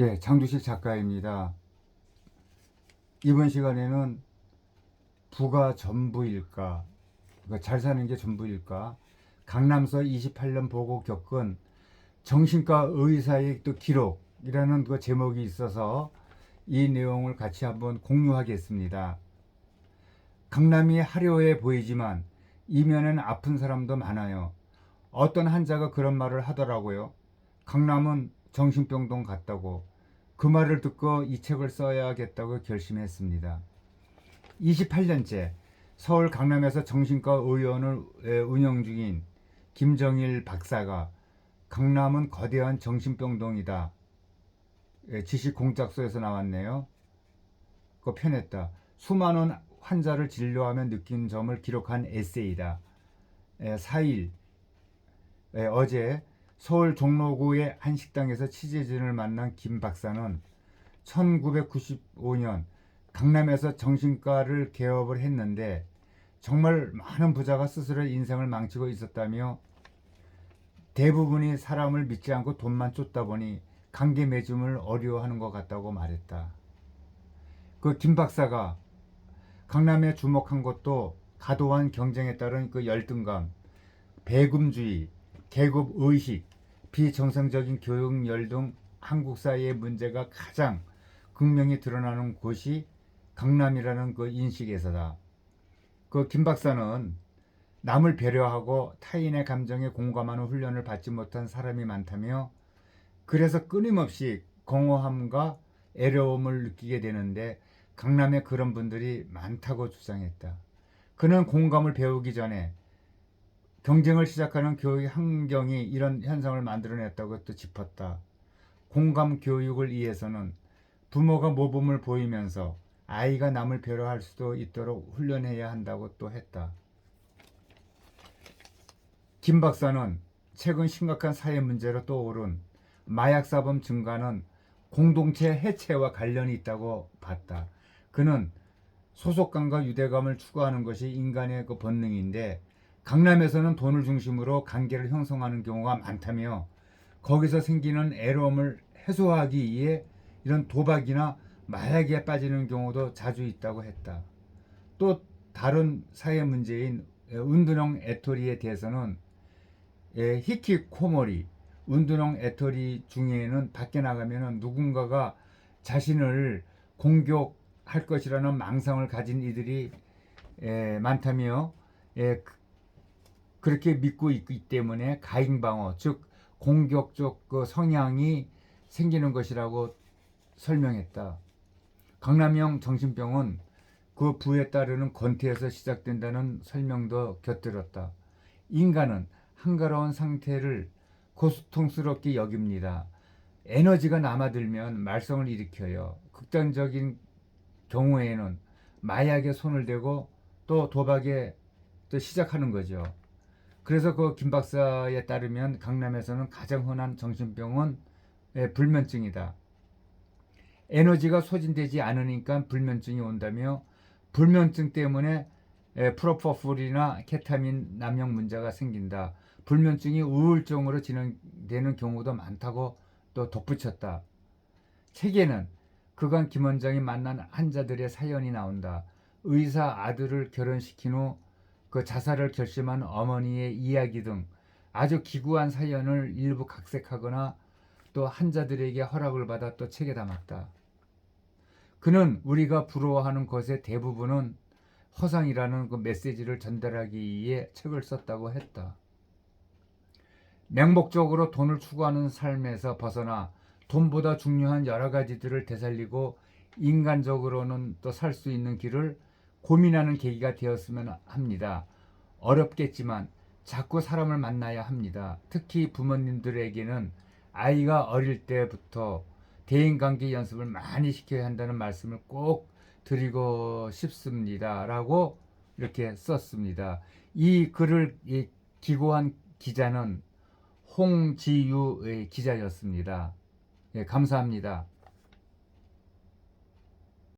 예, 장두식 작가입니다. 이번 시간에는 부가 전부일까? 그러니까 잘 사는 게 전부일까? 강남서 28년 보고 겪은 정신과 의사의 또 기록이라는 그 제목이 있어서 이 내용을 같이 한번 공유하겠습니다. 강남이 화려해 보이지만 이면엔 아픈 사람도 많아요. 어떤 환자가 그런 말을 하더라고요. 강남은 정신병동 같다고 그 말을 듣고 이 책을 써야겠다고 결심했습니다. 28년째 서울 강남에서 정신과 의원을 에, 운영 중인 김정일 박사가 강남은 거대한 정신병동이다. 에, 지식 공작소에서 나왔네요. 그 편했다. 수많은 환자를 진료하며 느낀 점을 기록한 에세이다. 에, 4일 에, 어제 서울 종로구의 한 식당에서 취재진을 만난 김 박사는 1995년 강남에서 정신과를 개업을 했는데 정말 많은 부자가 스스로 인생을 망치고 있었다며 대부분이 사람을 믿지 않고 돈만 쫓다 보니 관계 맺음을 어려워하는 것 같다고 말했다. 그 김 박사가 강남에 주목한 것도 과도한 경쟁에 따른 그 열등감, 배금주의, 계급 의식, 비정상적인 교육열 등 한국 사회의 문제가 가장 극명히 드러나는 곳이 강남이라는 그 인식에서다. 그 김 박사는 남을 배려하고 타인의 감정에 공감하는 훈련을 받지 못한 사람이 많다며 그래서 끊임없이 공허함과 애로움을 느끼게 되는데 강남에 그런 분들이 많다고 주장했다. 그는 공감을 배우기 전에 경쟁을 시작하는 교육 환경이 이런 현상을 만들어냈다고 또 짚었다. 공감 교육을 위해서는 부모가 모범을 보이면서 아이가 남을 배려할 수도 있도록 훈련해야 한다고 또 했다. 김 박사는 최근 심각한 사회 문제로 떠오른 마약 사범 증가는 공동체 해체와 관련이 있다고 봤다. 그는 소속감과 유대감을 추구하는 것이 인간의 그 본능인데 강남에서는 돈을 중심으로 관계를 형성하는 경우가 많다며 거기서 생기는 애로움을 해소하기 위해 이런 도박이나 마약에 빠지는 경우도 자주 있다고 했다. 또 다른 사회 문제인 운둔형 애토리에 대해서는 예, 히키코모리 운둔형 애토리 중에는 밖에 나가면 누군가가 자신을 공격할 것이라는 망상을 가진 이들이 예, 많다며 예, 그렇게 믿고 있기 때문에 가잉방어 즉 공격적 그 성향이 생기는 것이라고 설명했다. 강남형 정신병은 그 부에 따르는 권태에서 시작된다는 설명도 곁들였다. 인간은 한가로운 상태를 고통스럽게 여깁니다. 에너지가 남아들면 말썽을 일으켜요. 극단적인 경우에는 마약에 손을 대고 또 도박에 또 시작하는 거죠. 그래서 그 김 박사에 따르면 강남에서는 가장 흔한 정신병은 예, 불면증이다. 에너지가 소진되지 않으니까 불면증이 온다며 불면증 때문에 예, 프로포폴이나 케타민 남용 문제가 생긴다. 불면증이 우울증으로 진행되는 경우도 많다고 또 덧붙였다. 책에는 그간 김 원장이 만난 환자들의 사연이 나온다. 의사 아들을 결혼시킨 후 그 자살을 결심한 어머니의 이야기 등 아주 기구한 사연을 일부 각색하거나 또 환자들에게 허락을 받아 또 책에 담았다. 그는 우리가 부러워하는 것의 대부분은 허상이라는 그 메시지를 전달하기 위해 책을 썼다고 했다. 맹목적으로 돈을 추구하는 삶에서 벗어나 돈보다 중요한 여러 가지들을 되살리고 인간적으로는 또 살 수 있는 길을 고민하는 계기가 되었으면 합니다. 어렵겠지만 자꾸 사람을 만나야 합니다. 특히 부모님들에게는 아이가 어릴 때부터 대인관계 연습을 많이 시켜야 한다는 말씀을 꼭 드리고 싶습니다. 라고 이렇게 썼습니다. 이 글을 기고한 기자는 홍지유의 기자였습니다. 예, 감사합니다.